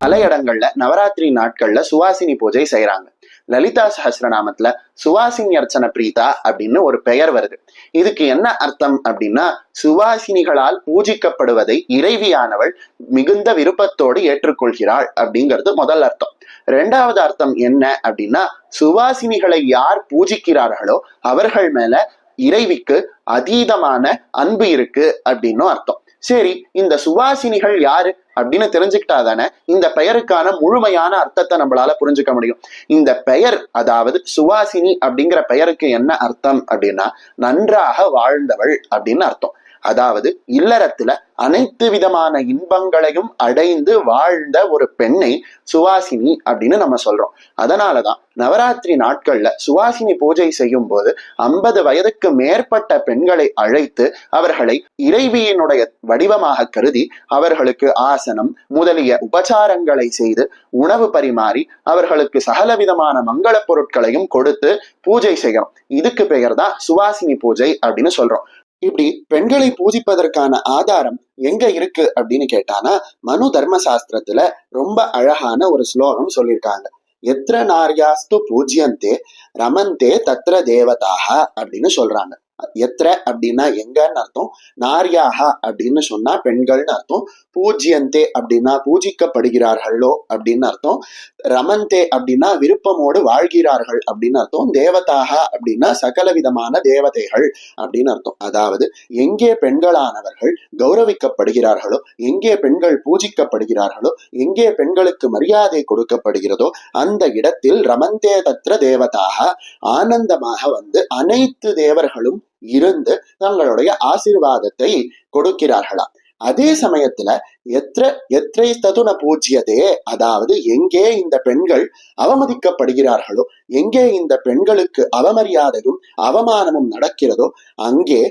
பல இடங்கள்ல நவராத்திரி நாட்கள்ல சுவாசினி பூஜை செய்யறாங்க லலிதா சஹசிரநாமத்துல சுவாசினி அர்ச்சன பிரீதா அப்படின்னு ஒரு பெயர் வருது. இதுக்கு என்ன அர்த்தம் அப்படின்னா சுவாசினிகளால் பூஜிக்கப்படுவதை இறைவியானவள் மிகுந்த விருப்பத்தோடு ஏற்றுக்கொள்கிறாள் அப்படிங்கிறது முதல் அர்த்தம். ரெண்டாவது அர்த்தம் என்ன அப்படின்னா சுவாசினிகளை யார் பூஜிக்கிறார்களோ அவர்கள் மேல இறைவிக்கு அதீதமான அன்பு இருக்கு அப்படின்னும் அர்த்தம். சரி இந்த சுவாசினிகள் யாரு? அப்படின்னு தெரிஞ்சுக்கிட்டா தானே இந்த பெயருக்கான முழுமையான அர்த்தத்தை நம்மளால புரிஞ்சுக்க முடியும். இந்த பெயர் அதாவது சுவாசினி அப்படிங்கிற பெயருக்கு என்ன அர்த்தம் அப்படின்னா நன்றாக வாழ்ந்தவள் அப்படின்னு அர்த்தம். அதாவது இல்லறத்துல அனைத்து விதமான இன்பங்களையும் அடைந்து வாழ்ந்த ஒரு பெண்ணை சுவாசினி அப்படின்னு நம்ம சொல்றோம். அதனாலதான் நவராத்திரி நாட்கள்ல சுவாசினி பூஜை செய்யும் போது ஐம்பது வயதுக்கு மேற்பட்ட பெண்களை அழைத்து அவர்களை இறைவியினுடைய வடிவமாக கருதி அவர்களுக்கு ஆசனம் முதலிய உபச்சாரங்களை செய்து உணவு பரிமாறி அவர்களுக்கு சகல விதமான மங்கள பொருட்களையும் கொடுத்து பூஜை செய்யறோம். இதுக்கு பெயர் தான் சுவாசினி பூஜை அப்படின்னு சொல்றோம். இப்படி பெண்களை பூஜிப்பதற்கான ஆதாரம் எங்க இருக்கு அப்படின்னு கேட்டானா மனு தர்ம சாஸ்திரத்துல ரொம்ப அழகான ஒரு ஸ்லோகம் சொல்லியிருக்காங்க எத்திர நாரியாஸ்து பூஜ்யந்தே ரமந்தே தத்ர தேவதாக அப்படின்னு சொல்றாங்க. எத்திர அப்படின்னா எங்கன்னு அர்த்தம். நாரியாகா அப்படின்னு சொன்னா பெண்கள்னு அர்த்தம். பூஜ்யந்தே அப்படின்னா பூஜிக்கப்படுகிறார்களோ அப்படின்னு அர்த்தம். ரமந்தே அப்படின்னா விருப்பமோடு வாழ்கிறார்கள் அப்படின்னு அர்த்தம். தேவதாக அப்படின்னா சகல விதமான தேவதைகள் அப்படின்னு அர்த்தம். அதாவது எங்கே பெண்களானவர்கள் கௌரவிக்கப்படுகிறார்களோ எங்கே பெண்கள் பூஜிக்கப்படுகிறார்களோ எங்கே பெண்களுக்கு மரியாதை கொடுக்கப்படுகிறதோ அந்த இடத்தில் ரமந்தே தத்ர தேவதாக ஆனந்தமாக வந்து அனைத்து தேவர்களும் இருந்து தங்களுடைய ஆசீர்வாதத்தை கொடுக்கிறார்களாம் அதே சமயத்துல எத்திர எத்திரை ததுன பூஜ்யதே அதாவது எங்கே இந்த பெண்கள் அவமதிக்கப்படுகிறார்களோ எங்கே இந்த பெண்களுக்கு அவமரியாதையும் அவமானமும் நடக்கிறதோ அங்கே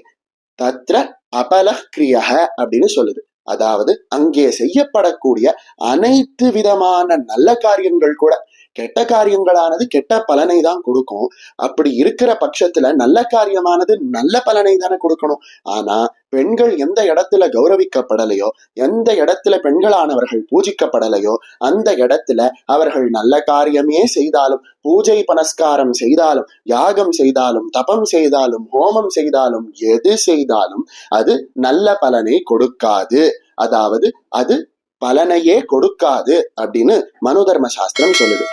தத்ர அபலக்ரியக அப்படின்னு சொல்லுது. அதாவது அங்கே செய்யப்படக்கூடிய அனைத்து விதமான நல்ல காரியங்கள் கூட கெட்ட காரியங்களானது கெட்ட பலனை தான் கொடுக்கும். அப்படி இருக்கிற பட்சத்துல நல்ல காரியமானது நல்ல பலனை தானே கொடுக்கணும். ஆனா பெண்கள் எந்த இடத்துல கௌரவிக்கப்படலையோ எந்த இடத்துல பெண்களானவர்கள் பூஜிக்கப்படலையோ அந்த இடத்துல அவர்கள் நல்ல காரியமே செய்தாலும் பூஜை பனஸ்காரம் செய்தாலும் யாகம் செய்தாலும் தபம் செய்தாலும் ஹோமம் செய்தாலும் எது செய்தாலும் அது நல்ல பலனை கொடுக்காது. அதாவது அது பலனையே கொடுக்காது அப்படின்னு மனு தர்ம சாஸ்திரம் சொல்லுது.